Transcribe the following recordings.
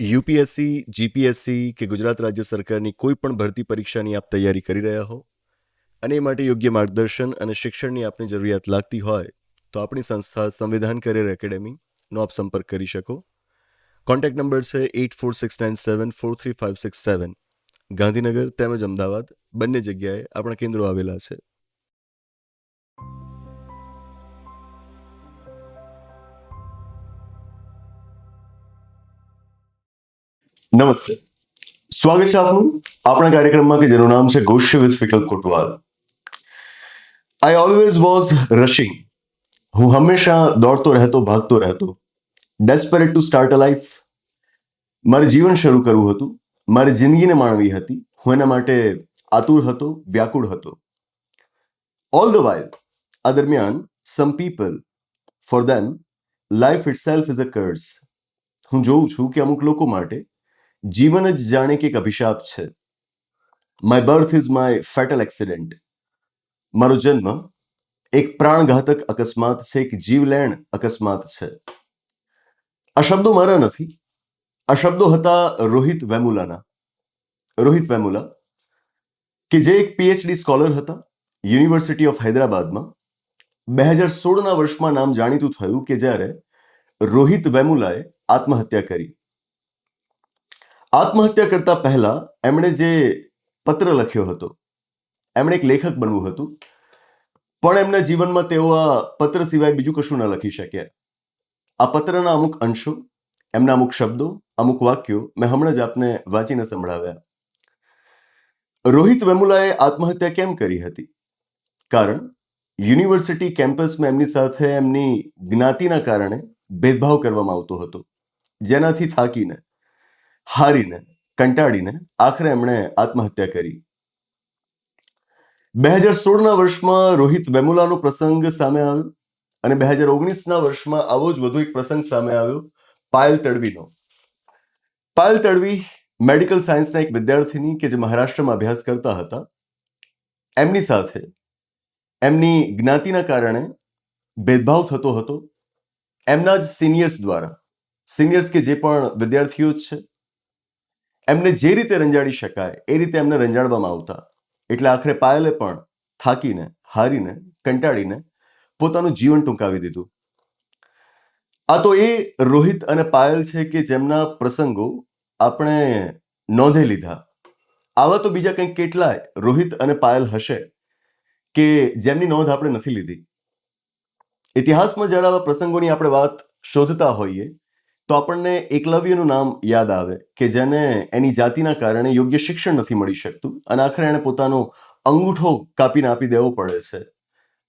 UPSC, GPSC કે ગુજરાત રાજ્ય સરકારની કોઈ પણ ભરતી પરીક્ષાની આપ તૈયારી કરી રહ્યા હો? અને એ માટે યોગ્ય માર્ગદર્શન અને શિક્ષણની આપની જરૂરિયાત લાગતી હોય, તો આપણી સંસ્થા સંવિધાન કરિયર એકેડેમીનો આપ સંપર્ક કરી શકો. કોન્ટેક્ટ નંબર છે eight four six nine seven four three five six seven. Gandhinagar તેમજ અમદાવાદ બંને જગ્યાએ આપણા કેન્દ્રો આવેલા છે. નમસ્તે સ્વાગત છે આપનું આપણા કાર્યક્રમમાં કે જેનું નામ છે ગોષ્ય વિથ વિકલ્પ કોટવાલ આઈ ઓલવેઝ વોઝ રશિંગ હું હંમેશા દોડતો રહેતો ભાગતો રહેતો desperate to start a life મારે જીવન શરૂ કરવું હતું મારી જિંદગીને માણવી હતી હું એના માટે આતુર હતો વ્યાકુળ હતો ઓલ ધ વાઇલ આ દરમિયાન some people for them life itself is a curse હું જોઉં છું કે અમુક લોકો માટે જીવન જ જાણે કે એક અભિશાપ છે. My birth is my fatal accident મારો જન્મ એક પ્રાણઘાતક અકસ્માત છે, એક જીવલેણ અકસ્માત છે. આ શબ્દો મારા નથી. આ શબ્દો હતા રોહિત વેમુલાના. રોહિત વેમુલા, કે જે એક પીએચડી સ્કોલર હતા યુનિવર્સિટી ઓફ હૈદરાબાદમાં બે હજાર સોળના વર્ષમાં નામ જાણીતું થયું કે જ્યારે રોહિત વેમુલાએ આત્મહત્યા કરી. આત્મહત્યા કરતા પહેલા એમણે જે પત્ર લખ્યો હતો, એમણે એક લેખક બનવું હતું, પણ એમના જીવનમાં તેઓ આ પત્ર સિવાય બીજું કશું ન લખી શક્યા. આ પત્રના અમુક અંશો, એમના અમુક શબ્દો, અમુક વાક્યો મેં હમણાં જ આપને વાંચીને સંભળાવ્યા. રોહિત વેમુલાએ આત્મહત્યા કેમ કરી હતી? કારણ, યુનિવર્સિટી કેમ્પસમાં એમની સાથે એમની જ્ઞાતિના કારણે ભેદભાવ કરવામાં આવતો હતો, જેનાથી થાકીને. હારીને, કંટાળીને આખરે એમણે આત્મહત્યા કરી. બે હજાર સોળના વર્ષમાં રોહિત વેમુલાનો પ્રસંગ સામે આવ્યો અને બે હજાર ઓગણીસના વર્ષમાં આવો જ વધુ એક પ્રસંગ સામે આવ્યો, પાયલ તડવીનો. પાયલ તડવી મેડિકલ સાયન્સના એક વિદ્યાર્થીની કે જે મહારાષ્ટ્રમાં અભ્યાસ કરતા હતા. એમની સાથે, એમની જ્ઞાતિના કારણે ભેદભાવ થતો હતો. એમના જ સિનિયર્સ દ્વારા સિનિયર્સ કે જે પણ વિદ્યાર્થીઓ છે એમને જે રીતે રંજાડી શકાય, એ રીતે એમને રંજાડવામાં આવતા. એટલે આખરે પાયલે પણ થાકીને, હારીને, કંટાળીને પોતાનું જીવન ટૂંકાવી દીધું. આ તો એ રોહિત અને પાયલ છે કે જેમના પ્રસંગો આપણે નોંધે લીધા. આવા તો બીજા કંઈક કેટલાય રોહિત અને પાયલ હશે કે જેમની નોંધ આપણે નથી લીધી. ઇતિહાસમાં જ્યારે આવા પ્રસંગોની આપણે વાત શોધતા હોઈએ તો આપણને એકલવ્યનું નામ યાદ આવે કે જેને એની જાતિના કારણે યોગ્ય શિક્ષણ નથી મળી શકતું અને આખરે એણે પોતાનો અંગૂઠો કાપીને આપી દેવો પડે છે.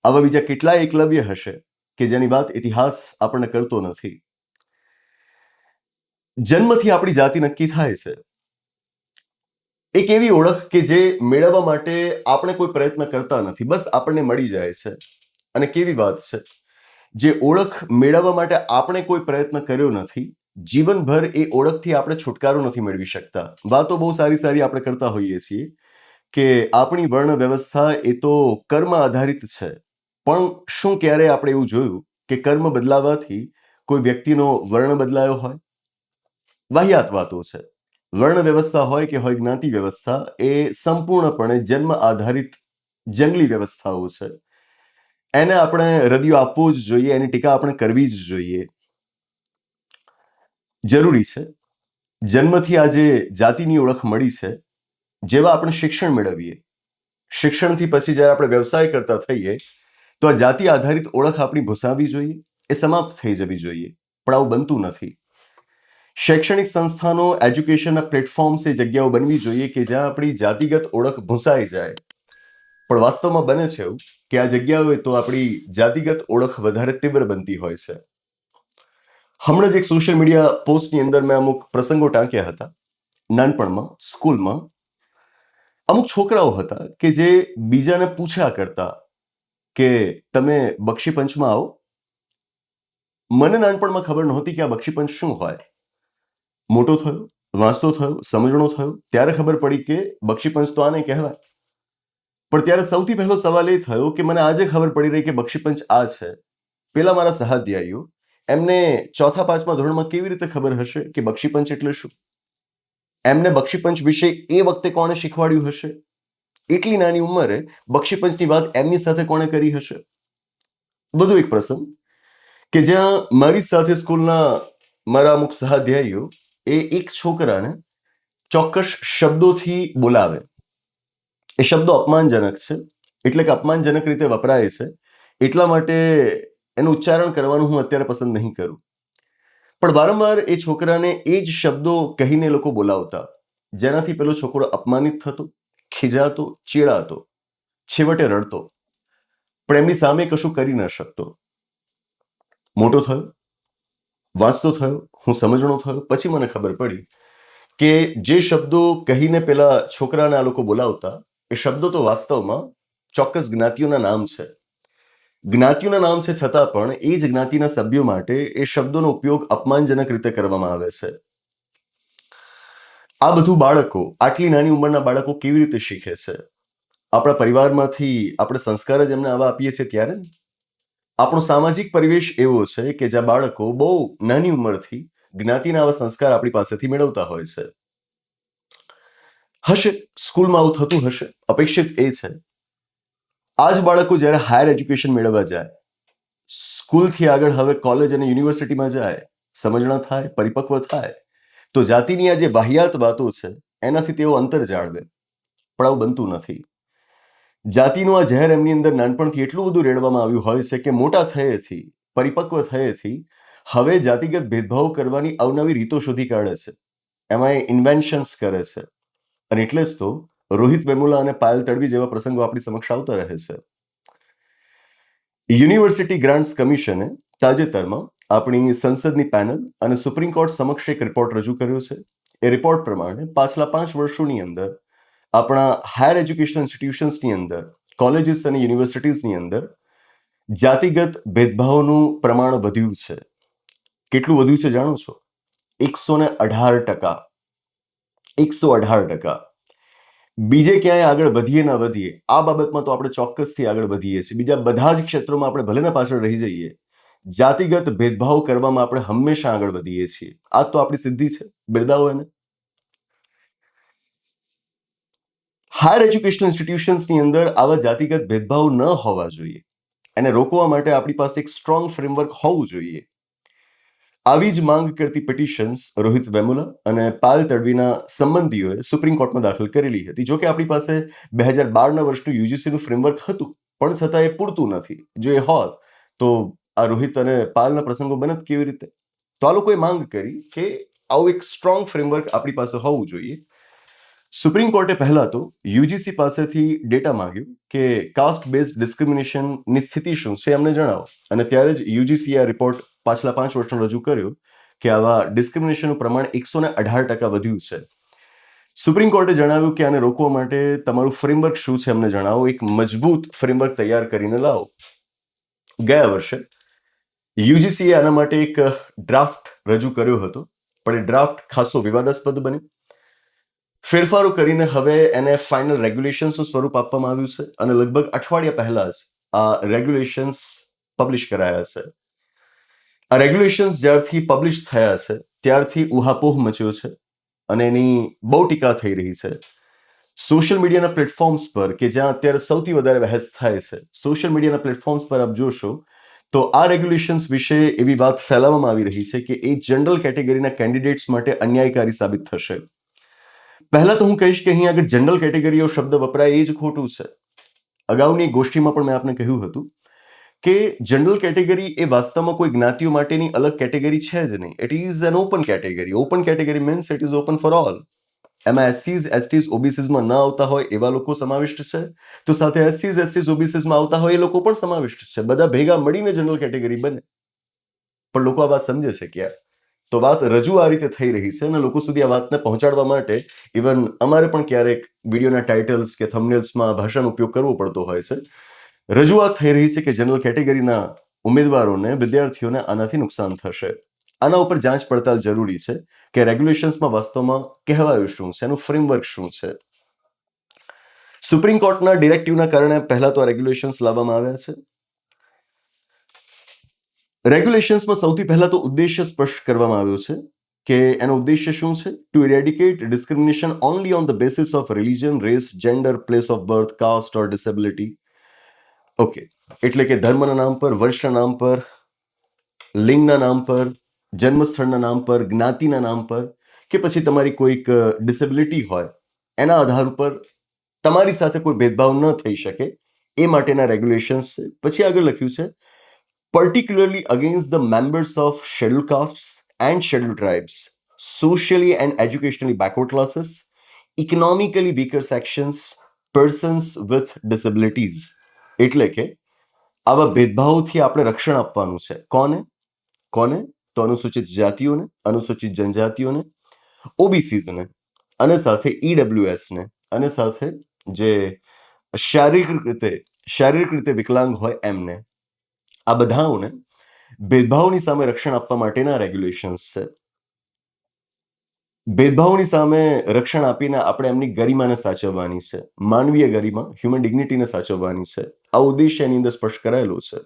આવા બીજા કેટલાય એકલવ્ય હશે કે જેની વાત ઇતિહાસ આપણને કરતો નથી. જન્મથી આપણી જાતિ નક્કી થાય છે. એક એવી ઓળખ કે જે મેળવવા માટે આપણે કોઈ પ્રયત્ન કરતા નથી. બસ આપણને મળી જાય છે. અને કેવી વાત છે. જે ઓળખ મેળવવા માટે આપણે કોઈ પ્રયત્ન કર્યો નથી, જીવનભર એ ઓળખથી આપણે છુટકારો નથી મેળવી શકતા. વાતો બહુ સારી સારી આપણે કરતા હોઈએ છીએ કે આપણી વર્ણ વ્યવસ્થા એ તો કર્મ આધારિત છે, પણ શું ક્યારે આપણે એવું જોયું કે કર્મ બદલાવાથી કોઈ વ્યક્તિનો વર્ણ બદલાયો હોય? વાહિયાત વાતો છે. વર્ણ વ્યવસ્થા હોય કે હોય જ્ઞાતિ વ્યવસ્થા એ સંપૂર્ણપણે જન્મ આધારિત જંગલી વ્યવસ્થાઓ છે. એને આપણે હૃદયો આપવું જ જોઈએ, એની ટીકા આપણે કરવી જ જોઈએ. જરૂરી છે. જન્મથી આજે જાતિની ઓળખ મળી છે. જેવા આપણે શિક્ષણ મેળવીએ. શિક્ષણથી પછી જ્યારે આપણે વ્યવસાય કરતા થઈએ, તો આ જાતિ આધારિત ઓળખ આપણી ભૂસાવી જોઈએ, એ સમાપ્ત થઈ જવી જોઈએ. પણ આવું બનતું નથી. શૈક્ષણિક સંસ્થાનો, એજ્યુકેશનના પ્લેટફોર્મ્સ એ જગ્યાઓ બનવી જોઈએ કે જ્યાં આપણી જાતિગત ઓળખ ભૂંસાઈ જાય. પણ વાસ્તવમાં બને છે એવું કે આ જગ્યાઓએ તો આપણી જાતિગત ઓળખ વધારે તીવ્ર બનતી હોય છે. હમણાં જ એક સોશિયલ મીડિયા પોસ્ટની અંદર મેં અમુક પ્રસંગો ટાંક્યા હતા. નાનપણમાં, સ્કૂલમાં. અમુક છોકરાઓ હતા કે જે બીજાને પૂછ્યા કરતા કે તમે બક્ષીપંચમાં આવો? મને નાનપણમાં ખબર નહોતી કે આ બક્ષીપંચ શું હોય. મોટો થયો વાંચતો થયો, સમજણો થયો, ત્યારે ખબર પડી કે બક્ષીપંચ તો આને કહેવાય. પણ ત્યારે સૌથી પહેલો સવાલ એ થયો કે મને આજે ખબર પડી રહી કે બક્ષીપંચ આ છે. પેલા મારા સહાધ્યાયીઓ એમને ચોથા, પાંચમા ધોરણમાં કેવી રીતે ખબર હશે કે બક્ષીપંચ એટલે શું? એમને બક્ષીપંચ વિશે એ વખતે કોણે શીખવાડ્યું હશે? એટલી નાની ઉંમરે બક્ષીપંચની વાત એમની સાથે કોણે કરી હશે? વધુ એક પ્રસંગ, કે જ્યાં મારી સાથે સ્કૂલના મારા અમુક સહાધ્યાયીઓ એ એક છોકરાને ચોક્કસ શબ્દોથી બોલાવે. એ શબ્દો અપમાનજનક છે. એટલે કે અપમાનજનક રીતે વપરાય છે. એટલા માટે એનું ઉચ્ચારણ કરવાનું હું અત્યારે પસંદ નહીં કરું. પણ વારંવાર એ છોકરાને એ જ શબ્દો કહીને લોકો બોલાવતા. જેનાથી પેલો છોકરો અપમાનિત થતો, ખીજાતો, ચીડાતો, છેવટે રડતો. પણ એમની સામે કશું કરી ન શકતો. મોટો થયો, વાંચતો થયો, હું સમજણો થયો, પછી મને ખબર પડી કે જે શબ્દો કહીને પેલા છોકરાને આ લોકો બોલાવતા એ શબ્દો તો વાસ્તવમાં ચોક્કસ જ્ઞાતિઓના નામ છે. જ્ઞાતિઓના નામ છે છતાં પણ એ જ જ્ઞાતિના સભ્યો માટે એ શબ્દોનો ઉપયોગ અપમાનજનક રીતે કરવામાં આવે છે. આ બધું બાળકો, આટલી નાની ઉંમરના બાળકો કેવી રીતે શીખે છે? આપણા પરિવારમાંથી આપણે સંસ્કાર જ એમને આવા આપીએ છીએ ત્યારે? આપણો સામાજિક પરિવેશ એવો છે કે જ્યાં બાળકો બહુ નાની ઉંમરથી જ્ઞાતિના આવા સંસ્કાર આપણી પાસેથી મેળવતા હોય છે. હશે, સ્કૂલમાં આવું થતું હશે. અપેક્ષિત એ છે. આ જ બાળકો જ્યારે હાયર એજ્યુકેશન મેળવવા જાય, સ્કૂલથી આગળ હવે કોલેજ અને યુનિવર્સિટીમાં જાય, સમજણા થાય, પરિપક્વ થાય, તો જાતિની આ જે વાહિયાત વાતો છે, એનાથી તેઓ અંતર જાળવે. પણ આવું બનતું નથી. જાતિનું આ ઝેર એમની અંદર નાનપણથી એટલું બધું રેડવામાં આવ્યું હોય છે કે મોટા થયેથી, પરિપક્વ થયેથી, હવે જાતિગત ભેદભાવ કરવાની અવનવી રીતો શોધી કાઢે છે. એમાં એ ઇન્વેન્શન્સ કરે છે. અને એટલે જ તો રોહિત વેમુલા અને પાયલ તડવી જેવા પ્રસંગો આપણી સમક્ષ આવતા રહે છે. યુનિવર્સિટી ગ્રાન્ટ્સ કમિશને તાજેતરમાં આપણી સંસદની પેનલ અને સુપ્રીમ કોર્ટ સમક્ષ એક રિપોર્ટ રજૂ કર્યો છે. એ રિપોર્ટ પ્રમાણે પાછલા પાંચ વર્ષોની અંદર આપણા હાયર એજ્યુકેશન ઇન્સ્ટિટ્યુશન્સની અંદર, કોલેજીસ અને યુનિવર્સિટીઝની અંદર જાતિગત ભેદભાવનું પ્રમાણ વધ્યું છે. કેટલું વધ્યું છે જાણો છો? એકસો ને અઢાર ટકા એકસો અઢાર ટકા. બીજે ક્યાંય આગળ વધીએ ના વધીએ, આ બાબતમાં તો આપણે ચોક્કસથી આગળ વધીએ છીએ. બીજા બધા જ ક્ષેત્રોમાં આપણે ભલે ને પાછળ રહી જઈએ, જાતિગત ભેદભાવ કરવામાં આપણે હંમેશા આગળ વધીએ છીએ. આ તો આપણી સિદ્ધિ છે, બિરદાવો એને. હાયર એજ્યુકેશન ઇન્સ્ટિટ્યુશન્સની અંદર આવા જાતિગત ભેદભાવ ન હોવા જોઈએ. એને રોકવા માટે આપણી પાસે એક સ્ટ્રોંગ ફ્રેમવર્ક હોવું જોઈએ. આવી જ માંગ કરતી પિટિશન્સ રોહિત વેમુલા અને પાલ તડવીના સંબંધીઓએ સુપ્રીમ કોર્ટમાં દાખલ કરેલી હતી. જો આપણી પાસે બે હજાર બારના વર્ષનું યુજીસીનું ફ્રેમવર્ક હતું, પણ છતાં એ પૂરતું નથી. જો એ હોત, તો આ રોહિત અને પાલના પ્રસંગો બનત કેવી રીતે? તો આ લોકોએ માંગ કરી કે આવું એક સ્ટ્રોંગ ફ્રેમવર્ક આપણી પાસે હોવું જોઈએ. સુપ્રીમ કોર્ટે પહેલા તો યુજીસી પાસેથી ડેટા માંગ્યો કે કાસ્ટ બેઝ ડિસ્ક્રિમિનેશનની સ્થિતિ શું છે અમને જણાવો. અને ત્યારે જ યુજીસી આ રિપોર્ટ પાછલા પાંચ વર્ષનો રજૂ કર્યો કે આવા ડિસ્ક્રિમિનેશનનું પ્રમાણ એકસો ને અઢાર ટકા વધ્યું છે. સુપ્રીમ કોર્ટે જણાવ્યું કે આને રોકવા માટે તમારું ફ્રેમવર્ક શું છે અમને જણાવો, એક મજબૂત ફ્રેમવર્ક તૈયાર કરીને લાવો. ગયા વર્ષે યુજીસીએ આના માટે એક ડ્રાફ્ટ રજૂ કર્યો હતો, પણ એ ડ્રાફ્ટ ખાસો વિવાદાસ્પદ બન્યો. ફેરફારો કરીને હવે એને ફાઇનલ રેગ્યુલેશન્સનું સ્વરૂપ આપવામાં આવ્યું છે અને લગભગ અઠવાડિયા પહેલા જ આ રેગ્યુલેશન્સ પબ્લિશ કરાયા છે. આ રેગ્યુલેશન્સ જ્યારથી પબ્લિશ થયા છે, ત્યારથી ઉહાપોહ મચ્યો છે અને એની બહુ ટીકા થઈ રહી છે. સોશિયલ મીડિયાના પ્લેટફોર્મ્સ પર કે જ્યાં અત્યારે સૌથી વધારે બહેસ થાય છે સોશિયલ મીડિયાના પ્લેટફોર્મ્સ પર આપ જોશો, તો આ રેગ્યુલેશન્સ વિશે એવી વાત ફેલાવવામાં આવી રહી છે કે એ જનરલ કેટેગરીના કેન્ડિડેટ્સ માટે અન્યાયકારી સાબિત થશે. પહેલાં તો હું કહીશ કે અહીં આગળ જનરલ કેટેગરીઓ શબ્દ વપરાય એ જ ખોટું છે. અગાઉની ગોષ્ઠીમાં પણ મેં આપને કહ્યું હતું કે જનરલ કેટેગરી એ વાસ્તવમાં કોઈ જ્ઞાતિઓ માટેની અલગ કેટેગરી છે જ નહીં. It is an open category open category means it is open for all એમાં એસસીઝ એસટીઝ ઓબીસીઝમાં ન આવતા હોય એવા લોકો સમાવિષ્ટ છે. તો સાથે એસસીઝ એસટીઝ ઓબીસીઝમાં આવતા હોય એ લોકો પણ સમાવિષ્ટ છે. બધા ભેગા મળીને જનરલ કેટેગરી બને. પણ લોકો આ વાત સમજે છે કે તો વાત રજૂ આ રીતે થઈ રહી છે અને લોકો સુધી આ વાતને પહોંચાડવા માટે ઇવન અમારે પણ ક્યારેક વિડીયોના ટાઇટલ્સ કે થમનેલ્સમાં ભાષાનો ઉપયોગ કરવો પડતો હોય છે. રજૂઆત થઈ રહી છે કે જનરલ કેટેગરીના ઉમેદવારોને વિદ્યાર્થીઓને આનાથી નુકસાન થશે. આના ઉપર જાંચ પડતાલ જરૂરી છે કે રેગ્યુલેશન્સમાં વાસ્તવમાં કહેવાયું શું છે? એનું ફ્રેમવર્ક શું છે? સુપ્રીમ કોર્ટના ડિરેક્ટિવના કારણે પહેલા તો આ રેગ્યુલેશન્સ લાવવામાં આવ્યા છે. રેગ્યુલેશન્સમાં સૌથી પહેલા તો ઉદ્દેશ્ય સ્પષ્ટ કરવામાં આવ્યો છે કે એનો ઉદ્દેશ્ય શું છે? To eradicate discrimination only on the basis of religion race gender place of birth caste or disability okay એટલે કે ધર્મના નામ પર વંશના નામ પર લિંગના નામ પર જન્મસ્થળના નામ પર જ્ઞાતિના નામ પર કે પછી તમારી કોઈક ડિસેબિલિટી હોય એના આધાર ઉપર તમારી સાથે કોઈ ભેદભાવ ન થઈ શકે એ માટેના રેગ્યુલેશન્સ પછી આગળ લખ્યું છે particularly against the members of scheduled castes and scheduled tribes, socially and educationally backward classes, economically weaker sections, persons with disabilities. એટલે કે આવા ભેદભાવોથી આપણે રક્ષણ આપવાનું છે. કોને? કોને? તો અનુસૂચિત જાતિઓને, અનુસૂચિત જનજાતિઓને, ઓબીસીઝને, અને સાથે ઈડબ્લ્યુએસને અને સાથે જે શારીરિક રીતે શારીરિક રીતે વિકલાંગ હોય એમને. આ બધાઓને ભેદભાવની સામે રક્ષણ આપવા માટેના રેગ્યુલેશન્સ છે. ભેદભાવની સામે રક્ષણ આપીને આપણે એમની ગરિમાને સાચવવાની છે. માનવીય ગરિમા હ્યુમન ડિગ્નિટીને સાચવવાની છે. આ ઉદ્દેશ્ય એની અંદર સ્પષ્ટ કરાયેલો છે.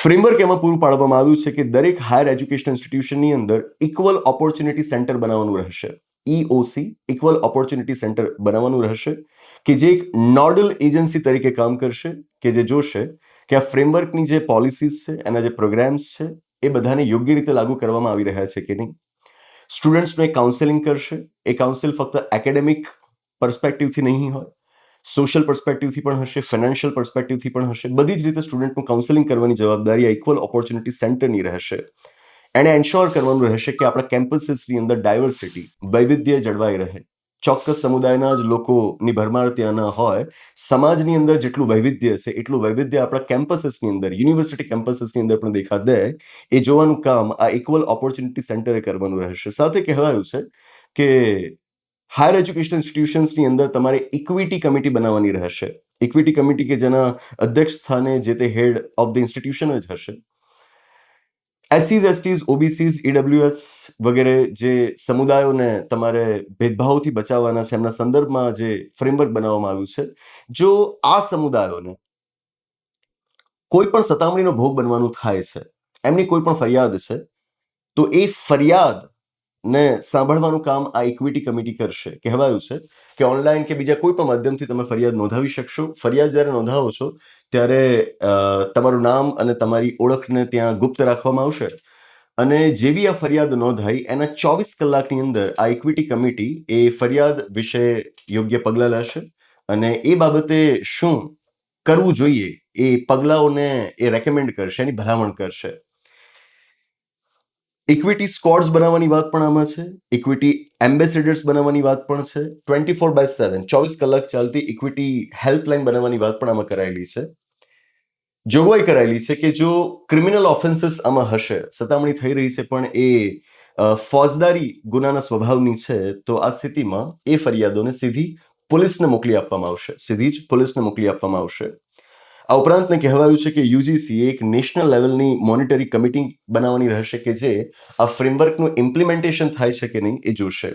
ફ્રેમવર્ક એમાં પૂરું પાડવામાં આવ્યું છે કે દરેક હાયર એજ્યુકેશન ઇન્સ્ટિટ્યુશનની અંદર ઇક્વલ ઓપોર્ચ્યુનિટી સેન્ટર બનાવવાનું રહેશે. ઈઓસી ઇક્વલ ઓપોર્ચ્યુનિટી સેન્ટર બનાવવાનું રહેશે કે જે એક નોડલ એજન્સી તરીકે કામ કરશે કે જે જોશે કે આ ફ્રેમવર્કની જે પોલિસીસ છે, એના જે પ્રોગ્રામ્સ છે, એ બધાને યોગ્ય રીતે લાગુ કરવામાં આવી રહ્યા છે કે નહીં. સ્ટુડન્ટ્સનું કાઉન્સેલિંગ કરશે. એ કાઉન્સિલ ફક્ત એકેડેમિક પર્સપેક્ટિવથી નહીં હોય. સોશિયલ પર્સપેક્ટિવથી પણ હશે ફાઇનાન્શિયલ પર્સપેક્ટિવથી પણ હશે. બધી જ રીતે સ્ટુડન્ટનું કાઉન્સેલિંગ કરવાની જવાબદારી આ ઇક્વલ ઓપોર્ચ્યુનિટી સેન્ટરની રહેશે. એણે એન્શ્યોર કરવાનું રહેશે કે આપણા કેમ્પસીસની અંદર ડાયવર્સિટી વૈવિધ્ય જળવાઈ રહે. ચોક્કસ સમુદાયના જ લોકોની ભરમાર ત્યાં ન હોય. સમાજની અંદર જેટલું વૈવિધ્ય છે, એટલું વૈવિધ્ય આપણા કેમ્પસીસની અંદર, યુનિવર્સિટી કેમ્પસીસની અંદર પણ દેખા દે. એ જોવાનું કામ આ ઇક્વલ ઓપોર્ચ્યુનિટી સેન્ટરે કરવાનું રહેશે. સાથે કહેવાયું છે કે હાયર એજ્યુકેશન ઇન્સ્ટિટ્યુશન્સની અંદર તમારે ઇક્વિટી કમિટી બનાવવાની રહેશે. ઇક્વિટી કમિટી કે જેના અધ્યક્ષ સ્થાને જે તે હેડ ઓફ ધ ઇન્સ્ટિટ્યુશન જ હશે. એસસીઝ, એસટીઝ, ઓબીસીઝ, ઈડબ્લ્યુએસ વગેરે જે સમુદાયોને તમારે ભેદભાવથી બચાવવાના છે, એમના સંદર્ભમાં જે ફ્રેમવર્ક બનાવવામાં આવ્યું છે, જો આ સમુદાયોને કોઈ પણ સતામણીનો ભોગ બનવાનું થાય છે, એમની કોઈ પણ ફરિયાદ છે, તો એ ફરિયાદ ને સાંભળવાનું કામ આ ઇક્વિટી કમિટી કરશે, કહેવાયું છે. કે ઓનલાઈન કે બીજા કોઈ પણ માધ્યમથી તમે ફરિયાદ નોંધાવી શકશો. ફરિયાદ જ્યારે નોંધાવો છો, ત્યારે તમારું નામ અને તમારી ઓળખને ત્યાં ગુપ્ત રાખવામાં આવશે. અને જેવી આ ફરિયાદ નોંધાઈ, એના ચોવીસ કલાકની અંદર આ ઇક્વિટી કમિટી એ ફરિયાદ વિશે યોગ્ય પગલાં લેશે. અને એ બાબતે શું કરવું જોઈએ એ પગલાઓને એ રેકમેન્ડ કરશે, એની ભલામણ કરશે. ઇક્વિટી સ્કોડ્સ બનાવવાની વાત પણ આમાં છે. ઇક્વિટી એમ્બેસેડર્સ બનાવવાની વાત પણ છે. ટ્વેન્ટી ફોર બાય સેવન ચોવીસ કલાક ચાલતી ઇક્વિટી હેલ્પલાઇન બનાવવાની વાત પણ આમાં કરાયેલી છે. જોગવાઈ કરાયેલી છે કે જો ક્રિમિનલ ઓફેન્સીસ આમાં હશે, સતામણી થઈ રહી છે, પણ એ ફોજદારી ગુનાના સ્વભાવની છે, તો આ સ્થિતિમાં એ ફરિયાદોને સીધી પોલીસને મોકલી આપવામાં આવશે. સીધી જ પોલીસને મોકલી આપવામાં આવશે. આ ઉપરાંતને કહેવાયું છે કે યુજીસી એક નેશનલ લેવલની મોનિટરી કમિટી બનાવવાની રહેશે કે જે આ ફ્રેમવર્કનું ઇમ્પ્લિમેન્ટેશન થાય છે કે નહીં એ જોશે.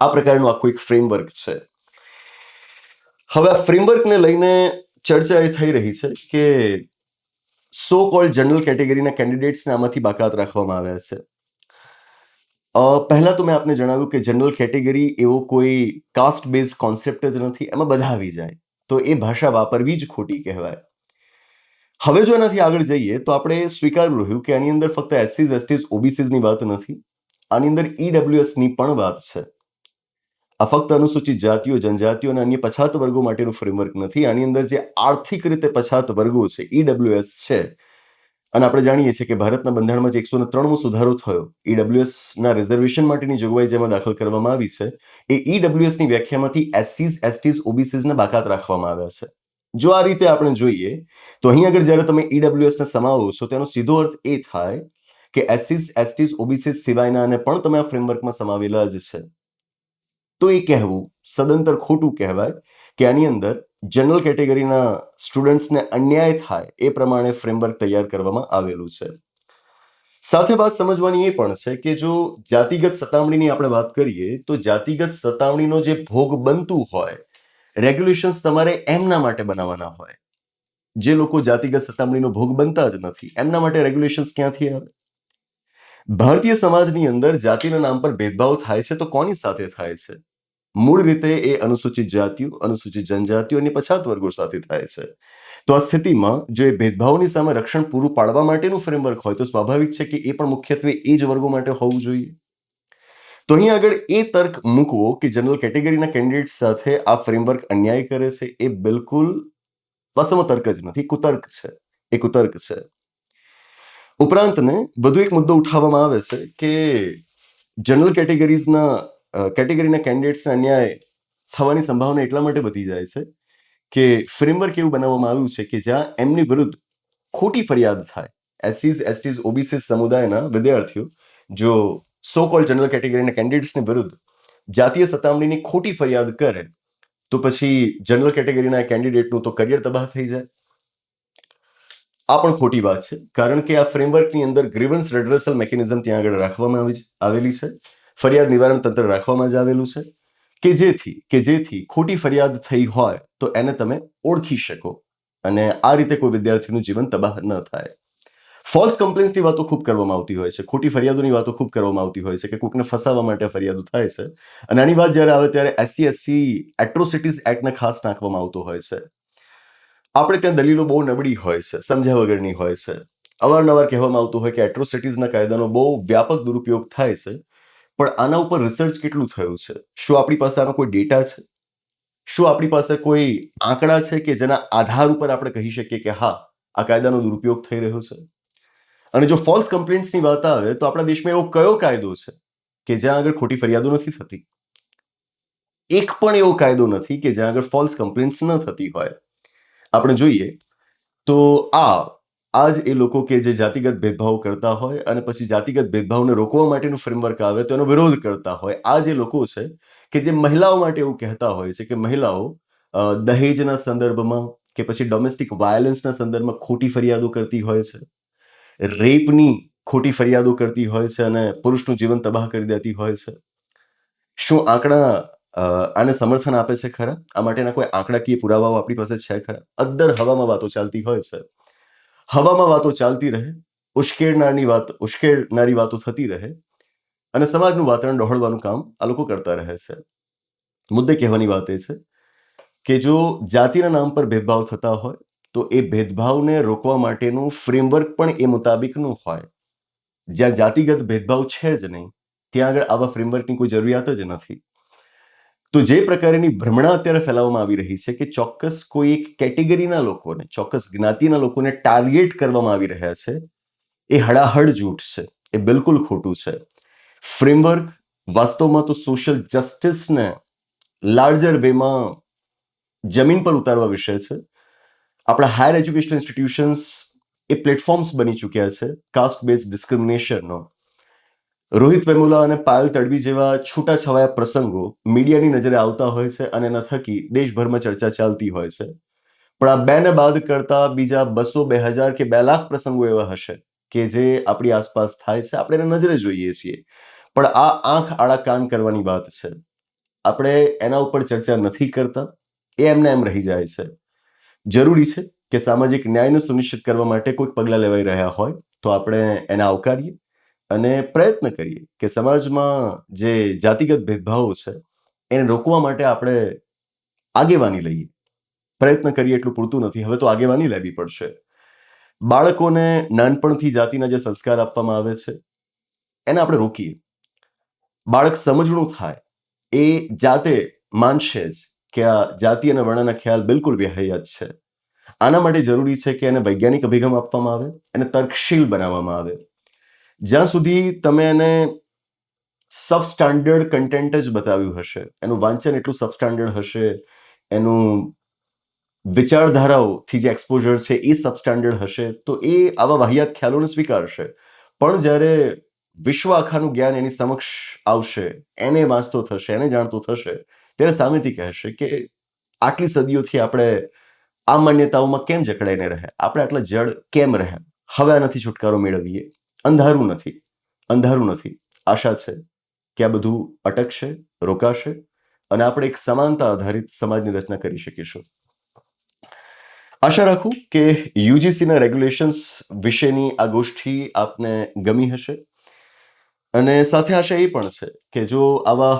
આ પ્રકારનું આખું એક ફ્રેમવર્ક છે. હવે આ ફ્રેમવર્કને લઈને ચર્ચા એ થઈ રહી છે કે સો કોલ્ડ જનરલ કેટેગરીના કેન્ડિડેટ્સને આમાંથી બાકાત રાખવામાં આવ્યા છે. પહેલાં તો મેં આપને જણાવ્યું કે જનરલ કેટેગરી એવો કોઈ કાસ્ટ બેઝ કોન્સેપ્ટ જ નથી, એમાં બધા આવી જાય. તો એ ભાષા વાપરવી જ ખોટી કહેવાય. હવે જો એનાથી આગળ જઈએ, તો આપણે સ્વીકારવું રહ્યું કે આની અંદર ફક્ત એસસીઝ એસટીઝ ઓબીસીઝની વાત નથી. આની અંદર ઈડબ્લ્યુએસની પણ વાત છે. આ ફક્ત અનુસૂચિત જાતિઓ, જનજાતિઓ અને અન્ય પછાત વર્ગો માટેનું ફ્રેમવર્ક નથી. આની અંદર જે આર્થિક રીતે પછાત વર્ગો છે ઈડબ્લ્યુએસ છે. અને આપણે જાણીએ છીએ કે ભારતના બંધારણમાં જે એકસો ત્રણમો સુધારો થયો. ઈડબ્લ્યુએસના રિઝર્વેશન માટેની જોગવાઈ જેમાં દાખલ કરવામાં આવી છે. એ ઈડબ્લ્યુએસની વ્યાખ્યામાંથી એસસીઝ એસટીઝ ઓબીસીઝને બાકાત રાખવામાં આવ્યા છે. જો આ રીતે આપણે જોઈએ, તો અહીં આગળ જ્યારે તમે ઈડબ્લ્યુએસને સમાવો છો, તેનો સીધો અર્થ એ થાય કે એસસીઝ એસટીઝ સિવાયના અને પણ તમે આ ફ્રેમવર્કમાં સમાવેલા જ છે. તો એ કહેવું સદંતર ખોટું કહેવાય કે આની અંદર જનરલ કેટેગરીના સ્ટુડન્ટ્સને અન્યાય થાય એ પ્રમાણે ફ્રેમવર્ક તૈયાર કરવામાં આવેલું છે. સાથે વાત સમજવાની એ પણ છે કે જો જાતિગત સતામણીની આપણે વાત કરીએ, તો જાતિગત સતામણીનો જે ભોગ બનતું હોય રેગ્યુલેશન્સ તમારે એમના માટે બનાવવાના હોય. જે લોકો જાતિગત સતામણીનો ભોગ બનતા જ નથી, એમના માટે રેગ્યુલેશન્સ ક્યાંથી આવે? ભારતીય સમાજની અંદર જાતિના નામ પર ભેદભાવ થાય છે તો કોની સાથે થાય છે? મૂળ રીતે એ અનુસૂચિત જાતિઓ, અનુસૂચિત જનજાતિઓ અને પછાત વર્ગો સાથે થાય છે. તો આ સ્થિતિમાં જો એ ભેદભાવની સામે રક્ષણ પૂરું પાડવા માટેનું ફ્રેમવર્ક હોય તો સ્વાભાવિક છે કે એ પણ મુખ્યત્વે એ જ વર્ગો માટે હોવું જોઈએ. તો અહીં આગળ એ તર્ક મૂકવો કે જનરલ કેટેગરીના કેન્ડિડેટ સાથે આ ફ્રેમવર્ક અન્યાય કરે છે એ બિલકુલ વાસ્તવમાં તર્ક જ નથી કુતર્ક છે, એ કુતર્ક છે. ઉપરાંતને વધુ એક મુદ્દો ઉઠાવવામાં આવે છે કે જનરલ કેટેગરીઝના કેટેગરીના કેન્ડિડેટ્સને અન્યાય થવાની સંભાવના એટલા માટે વધી જાય છે કે ફ્રેમવર્ક એવું બનાવવામાં આવ્યું છે કે જ્યાં એમની વિરુદ્ધ ખોટી ફરિયાદ થાય. એસસીઝ એસટીઝ ઓબીસી સમુદાયના વિદ્યાર્થીઓ જો સો કોલ જનરલ કેટેગરીના કેન્ડિડેટ્સની વિરુદ્ધ જાતીય સતામણીની ખોટી ફરિયાદ કરે, તો પછી જનરલ કેટેગરીના કેન્ડિડેટનું તો કરિયર તબાહ થઈ જાય. આ પણ ખોટી વાત છે, કારણ કે આ ફ્રેમવર્કની અંદર ગ્રીવન્સ રેડરેસલ મેકેનિઝમ ત્યાં આગળ રાખવામાં આવી આવેલી છે. ફરિયાદ નિવારણ તંત્ર રાખવામાં જ આવેલું છે કે જેથી કે જેથી ખોટી ફરિયાદ થઈ હોય તો એને તમે ઓળખી શકો અને આ રીતે કોઈ વિદ્યાર્થીનું જીવન તબાહ ન થાય. ફોલ્સ કમ્પ્લેન્સની વાતો ખૂબ કરવામાં આવતી હોય છે. ખોટી ફરિયાદોની વાતો ખૂબ કરવામાં આવતી હોય છે કે કોઈકને ફસાવવા માટે ફરિયાદો થાય છે. અને આની વાત જ્યારે આવે ત્યારે એસસી એસસી એટ્રોસિટીઝ એક્ટને ખાસ નાખવામાં આવતો હોય છે. આપણે ત્યાં દલીલો બહુ નબળી હોય છે, સમજ્યા વગરની હોય છે. અવારનવાર કહેવામાં આવતું હોય કે એટ્રોસિટીઝના કાયદાનો બહુ વ્યાપક દુરુપયોગ થાય છે. પણ આના ઉપર રિસર્ચ કેટલું થયું છે? શું આપણી પાસે આનો કોઈ ડેટા છે? શું આપણી પાસે કોઈ આંકડા છે કે જેના આધાર ઉપર આપણે કહી શકીએ કે હા, આ કાયદાનો દુરુપયોગ થઈ રહ્યો છે? અને જો ફોલ્સ કમ્પ્લેન્ટ્સની વાત આવે તો આપણા દેશમાં એવો કયો કાયદો છે કે જ્યાં આગળ ખોટી ફરિયાદો નથી થતી? એક પણ એવો કાયદો નથી કે જ્યાં આગળ ફોલ્સ કમ્પ્લેન્ટ્સ ન થતી હોય. આપણે જોઈએ તો આ આજ એ લોકો કે જે જાતિગત ભેદભાવ કરતા હોય અને પછી જાતિગત ભેદભાવને રોકવા માટેનું ફ્રેમવર્ક આવે તો એનો વિરોધ કરતા હોય. આ જે લોકો છે કે જે મહિલાઓ માટે એવું કહેતા હોય છે કે મહિલાઓ દહેજના સંદર્ભમાં કે પછી ડોમેસ્ટિક વાયોલન્સના સંદર્ભમાં ખોટી ફરિયાદો કરતી હોય છે રેપની ખોટી ફરિયાદો કરતી હોય છે અને પુરુષનું જીવન તબાહ કરી દેતી હોય છે. શું આંકડા આને સમર્થન આપે છે ખરા? આ માટેના કોઈ આંકડાકીય પુરાવાઓ આપણી પાસે છે ખરા? અદ્દર હવામાં વાતો ચાલતી હોય છે. હવામાં વાતો ચાલતી રહે, ઉશ્કેરનારની વાત, ઉશ્કેરનારી વાતો થતી રહે અને સમાજનું વાતાવરણ ડહોળવાનું કામ આ લોકો કરતા રહે છે. મુદ્દે કહેવાની વાત એ છે કે જો જાતિના નામ પર ભેદભાવ થતા હોય, તો એ ભેદભાવને રોકવા માટેનું ફ્રેમવર્ક પણ એ મુતાબિકનું હોય. જ્યાં જાતિગત ભેદભાવ છે જ નહીં, ત્યાં આગળ આવા ફ્રેમવર્કની કોઈ જરૂરિયાત જ નથી. તો જે પ્રકારની ભ્રમણા અત્યારે ફેલાવવામાં આવી રહી છે કે ચોક્કસ કોઈ એક કેટેગરીના લોકોને, ચોક્કસ જ્ઞાતિના લોકોને ટાર્ગેટ કરવામાં આવી રહ્યા છે, એ હડાહડ જૂઠ છે, એ બિલકુલ ખોટું છે. ફ્રેમવર્ક વાસ્તવમાં તો સોશિયલ જસ્ટિસને લાર્જર વેમાં જમીન પર ઉતારવા વિષય છે. આપણા હાયર એજ્યુકેશન ઇન્સ્ટિટ્યુશન્સ એ પ્લેટફોર્મ્સ બની ચૂક્યા છે. કાસ્ટ બેઝ ડિસ્ક્રિમિનેશનનો રોહિત વેમુલા અને પાયલ તડવી જેવા છૂટાછવાયા પ્રસંગો મીડિયાની નજરે આવતા હોય છે અને એના થકી દેશભરમાં ચર્ચા ચાલતી હોય છે. પણ આ બેને બાદ કરતા બીજા બસો બે હજાર કે બે લાખ પ્રસંગો એવા હશે કે જે આપણી આસપાસ થાય છે. આપણે એને નજરે જોઈએ છીએ. પણ આ આંખ આડા કાન કરવાની વાત છે. આપણે એના ઉપર ચર્ચા નથી કરતા. એ એમને એમ રહી જાય છે. જરૂરી છે કે સામાજિક ન્યાયને સુનિશ્ચિત કરવા માટે કોઈક પગલાં લેવાઈ રહ્યા હોય તો આપણે એને આવકારીએ. અને પ્રયત્ન કરીએ કે સમાજમાં જે જાતિગત ભેદભાવો છે, એને રોકવા માટે આપણે આગેવાની લઈએ. પ્રયત્ન કરીએ એટલું પૂરતું નથી. હવે તો આગેવાની લેવી પડશે. બાળકોને નાનપણથી જાતિના જે સંસ્કાર આપવામાં આવે છે, એને આપણે રોકીએ. બાળક સમજણું થાય. એ જાતે માનશે જ કે આ જાતિ અને વર્ણના ખ્યાલ બિલકુલ વ્યહયાત છે. આના માટે જરૂરી છે કે એને વૈજ્ઞાનિક અભિગમ આપવામાં આવે, એને તર્કશીલ બનાવવામાં આવે. જ્યાં સુધી તમે એને સબસ્ટાન્ડર્ડ કન્ટેન્ટ જ બતાવ્યું હશે, એનું વાંચન એટલું સબસ્ટાન્ડર્ડ હશે, એનું વિચારધારાઓથી જે એક્સપોઝર છે એ સબસ્ટાન્ડર્ડ હશે, તો એ આવા વાહિયાત ખ્યાલોને સ્વીકારશે. પણ જ્યારે વિશ્વ આખાનું જ્ઞાન એની સમક્ષ આવશે, એને વાંચતો થશે, એને જાણતો થશે, ત્યારે સામેથી કહેશે કે આટલી સદીઓથી આપણે આ માન્યતાઓમાં કેમ જકડાઈને રહ્યા આપણે આટલા જડ કેમ રહ્યા હવે આનાથી છુટકારો મેળવીએ. અંધારું નથી અંધારું નથી. આશા છે કે આ બધું અટકશે, રોકાશે અને આપણે એક સમાનતા આધારિત સમાજની રચના કરી શકીશું. આશા રાખું કે યુજીસીના રેગ્યુલેશન્સ વિશેની આ ગોષ્ઠી આપને ગમી હશે. અને સાથે આશા એ પણ છે કે જો આવા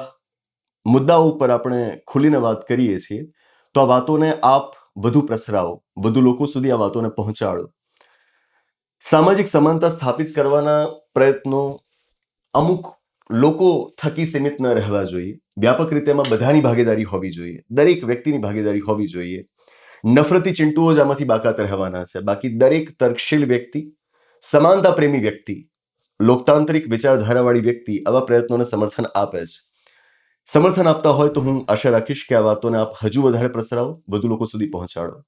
મુદ્દાઓ ઉપર આપણે ખુલીને વાત કરીએ છીએ, તો આ વાતોને આપ વધુ પ્રસરાવો, વધુ લોકો સુધી આ વાતોને પહોંચાડો. સામાજિક સમાનતા સ્થાપિત કરવાના પ્રયત્નો અમુક લોકો થકી સીમિત ન રહેવા જોઈએ. વ્યાપક રીતે એમાં બધાની ભાગીદારી હોવી જોઈએ. દરેક વ્યક્તિની ભાગીદારી હોવી જોઈએ. નફરતી ચિંટુઓ જ આમાંથી બાકાત રહેવાના છે. બાકી દરેક તર્કશીલ વ્યક્તિ, સમાનતા પ્રેમી વ્યક્તિ, લોકતાંત્રિક વિચારધારાવાળી વ્યક્તિ આવા પ્રયત્નોને સમર્થન આપે છે. સમર્થન આપતા હોય તો હું આશા રાખીશ કે આ વાતોને આપ હજુ વધારે પ્રસરાવો. વધુ લોકો સુધી પહોંચાડો.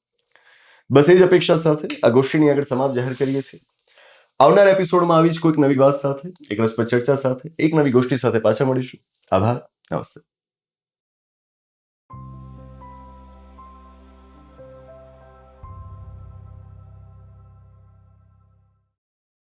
બસ એ જ અપેક્ષા સાથે આ ગોષ્ઠીની આગળ સમાપ્ત જાહેર કરીએ છીએ. આવનાર એપિસોડમાં આવી જ કોઈક નવી વાત સાથે, એક રસપ્રદ ચર્ચા સાથે, એક નવી ગોષ્ઠી સાથે પાછા મળીશું. આભાર, નમસ્તે.